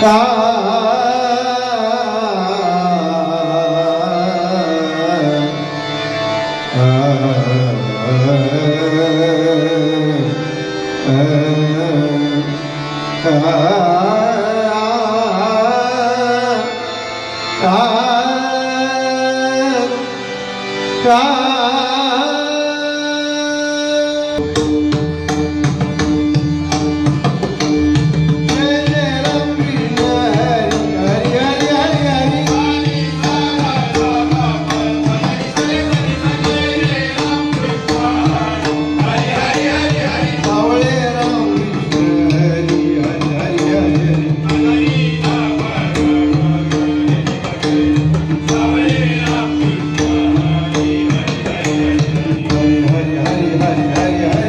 God. já Hari Hari Hari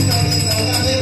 Thank you.